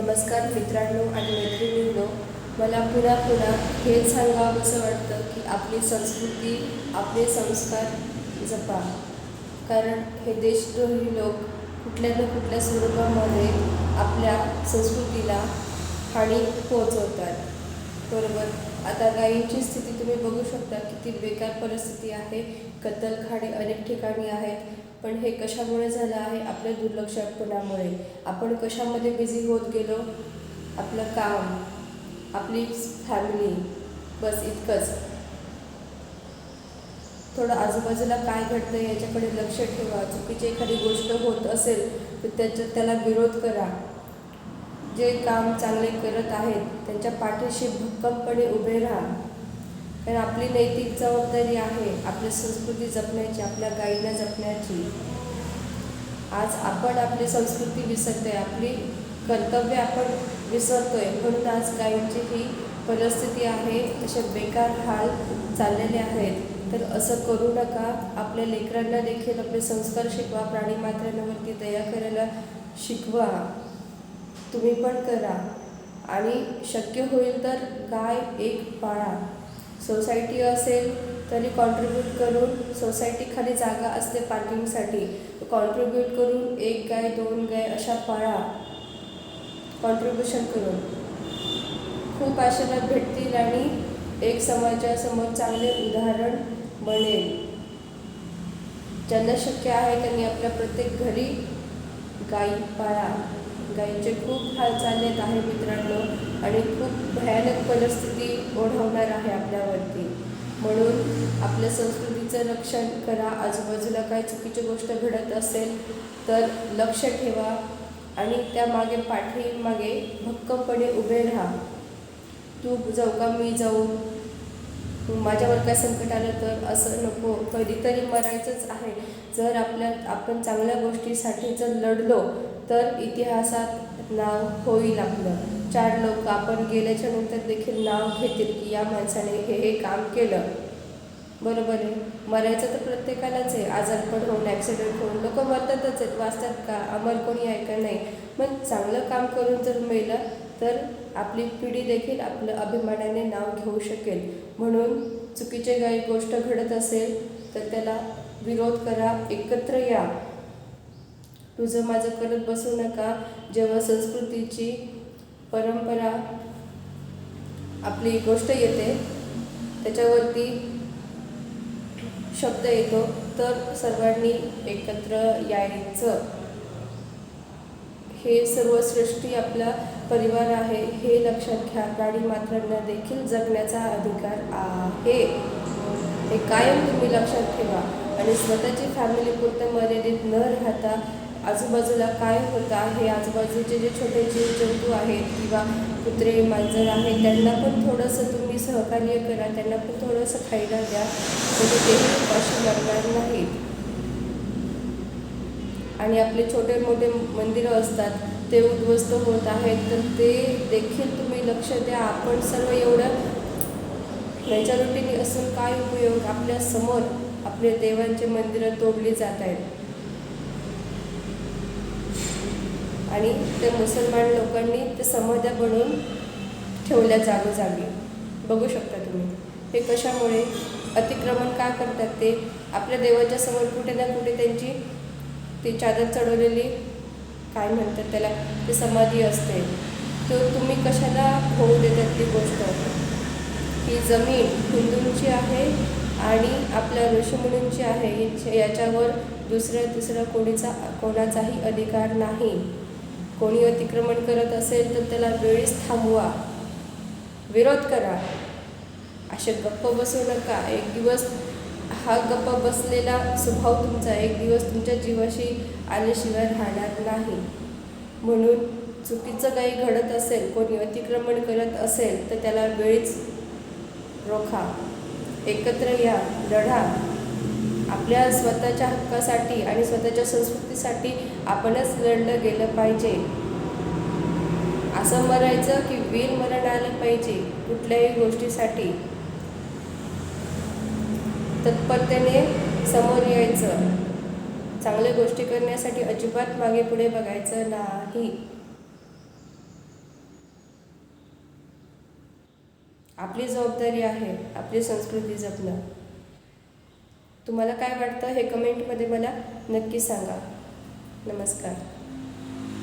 नमस्कार मित्रांनो आणि मैत्रिणींनो मला पुन्हा पुन्हा हेच सांगावं असं वाटतं की आपली संस्कृती आपले संस्कार जपा. कारण हे देशद्रोही लोक कुठल्या ना कुठल्या स्वरूपामध्ये आपल्या संस्कृतीला हानी पोहोचवतात. बरोबर? आता गायींची स्थिती तुम्ही बघू शकता किती बेकार परिस्थिती आहे. कत्तलखाने अनेक ठिकाणी आहेत. पण हे कशामुळे झालं आहे? आपल्या दुर्लक्षपणामुळे आपण कशामध्ये बिझी होत गेलो? आपलं काम आपली फॅमिली बस इतकंच. थोडं आजूबाजूला काय घडतं याच्याकडे लक्ष ठेवा. चुकीची एखादी गोष्ट होत असेल तर त्याच्या त्याला विरोध करा. जे काम चांगले करत आहेत त्यांच्या पाठीशी भक्कमपणे उभे राहा. कारण आपली नैतिक जबाबदारी आहे आपली संस्कृती जपण्याची आपल्या गायीला जपण्याची. आज आपण आपली संस्कृती विसरतोय आपली कर्तव्य आपण विसरतोय म्हणून आज गायींची ही परिस्थिती आहे असे बेकार हाल चाललेले आहेत. तर असं करू नका आपल्या लेकरांना देखील आपले संस्कार शिकवा प्राणी मात्रांवरती दया करायला शिकवा. तुम्ही पण करा. आणि शक्य होईल तर गाय एक पाळा. सोसायटी असेल तरी कॉन्ट्रीब्यूट करून सोसायटीखाली जागा असते पार्किंगसाठी कॉन्ट्रीब्यूट करून एक गाय दोन गाय अशा पाळा. कॉन्ट्रीब्युशन करून. खूप आशीर्वाद भेटतील आणि एक समाजासमोर चांगले उदाहरण बनेल. ज्यांना शक्य आहे त्यांनी आपल्या प्रत्येक घरी गायी पाळा. गायींचे खूप हाल चाललेत आहे मित्रांनो आणि खूप भयानक परिस्थिती ओढवणार आहे आपल्यावरती. म्हणून आपल्या संस्कृतीचं रक्षण करा. आजूबाजूला काय चुकीची गोष्ट घडत असेल तर लक्ष ठेवा आणि त्यामागे पाठीमागे भक्कमपणे उभे राहा. तू जाऊ का? मी जाऊ. माझ्यावर काय संकट आलं तर असं नको. कधीतरी मरायचंच आहे. जर आपल्या आपण चांगल्या गोष्टीसाठी जर लढलो तर इतिहासात नाव होईल आपलं. चार लोक आपण गेल्याच्यानंतर देखील नाव घेतील की या माणसाने हे हे काम केलं. बरोबर आहे. मरायचं तर प्रत्येकालाच आहे. आजारपण होऊन ॲक्सिडेंट होऊन लोक मरतातच आहेत. वाचतात का? अमर कोणी आहे का नाही? पण चांगलं काम करून जर मिळलं तर आपली पिढी देखील आपलं अभिमानाने नाव घेऊ शकेल. म्हणून चुकीचे काही गोष्ट घडत असेल तर त्याला विरोध करा एकत्र या. तुझं माझं करत बसू नका. जेव्हा संस्कृतीची परंपरा आपली गोष्ट येते त्याच्यावरती शब्द येतो तर सर्वांनी एकत्र यायचं. हे सर्व सृष्टी आपला परिवार आहे हे लक्षात घ्या. प्राणी मात्रांना देखील जगण्याचा अधिकार आहे. हे कायम तुम्ही लक्षात ठेवा. आणि स्वतःची फॅमिली पुरतं मर्यादित न राहता आजूबाजूला काय होतं आहे? आजूबाजूचे जे छोटे जीव जंतू आहेत किंवा कुत्रे मांजर आहेत त्यांना पण थोडंसं तुम्ही सहकार्य करा त्यांना पण थोडंसं खायला द्या म्हणजे तेही उपाशी लागणार नाहीत. आणि आपले छोटे मोठे मंदिरं असतात ते उद्ध्वस्त होत आहेत तर ते देखील तुम्ही लक्ष द्या. आपण सर्व एवढं मेजॉरिटीने असून काय उपयोग? आपल्यासमोर आपले देवांचे मंदिरं तोडली जात आहेत. आणि त्या मुसलमान लोकांनी ते समाध्या बनवून ठेवल्या जागोजागी बघू शकता तुम्ही. हे कशामुळे? अतिक्रमण का करतात ते? आपल्या देवाच्या समोर कुठे ना कुठे त्यांची ती चादर चढवलेली काय म्हणतात त्याला? ती समाधी असते. तर तुम्ही कशाला होऊ देतात ती गोष्ट? ही जमीन हिंदूंची आहे आणि आपल्या ऋषीमुनींची आहे. याच्यावर दुसऱ्या तिसऱ्या कोणीचा कोणाचाही अधिकार नाही. कोणी अतिक्रमण करत असेल तर त्याला वेळीच थांबवा. विरोध करा. असे गप्प बसू नका. एक दिवस हा गप्प बसलेला स्वभाव तुमचा एक दिवस तुमच्या जीवाशी आल्याशिवाय राहणार नाही. म्हणून चुकीचं काही घडत असेल कोणी अतिक्रमण करत असेल तर त्याला वेळीच रोखा. एकत्र या लढा. आपल्या स्वतःच्या हक्कासाठी आणि स्वतःच्या संस्कृतीसाठी आपणच लढलं गेलं पाहिजे. असं म्हणायचं की वीर मरण आलं पाहिजे कुठल्याही गोष्टीसाठी. तत्परतेने समोर यायचं. चांगल्या गोष्टी करण्यासाठी अजिबात मागे पुढे बघायचं नाही. आपली जबाबदारी आहे आपली संस्कृती जपणं. तुम्हाला काय वाटतं हे कमेंटमध्ये मला नक्की सांगा. नमस्कार.